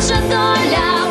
наша доля.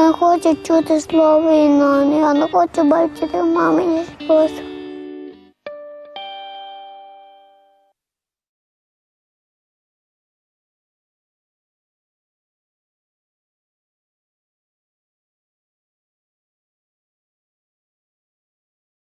Я не хочу чути слово війна, я не хочу бачити в мамині сльози.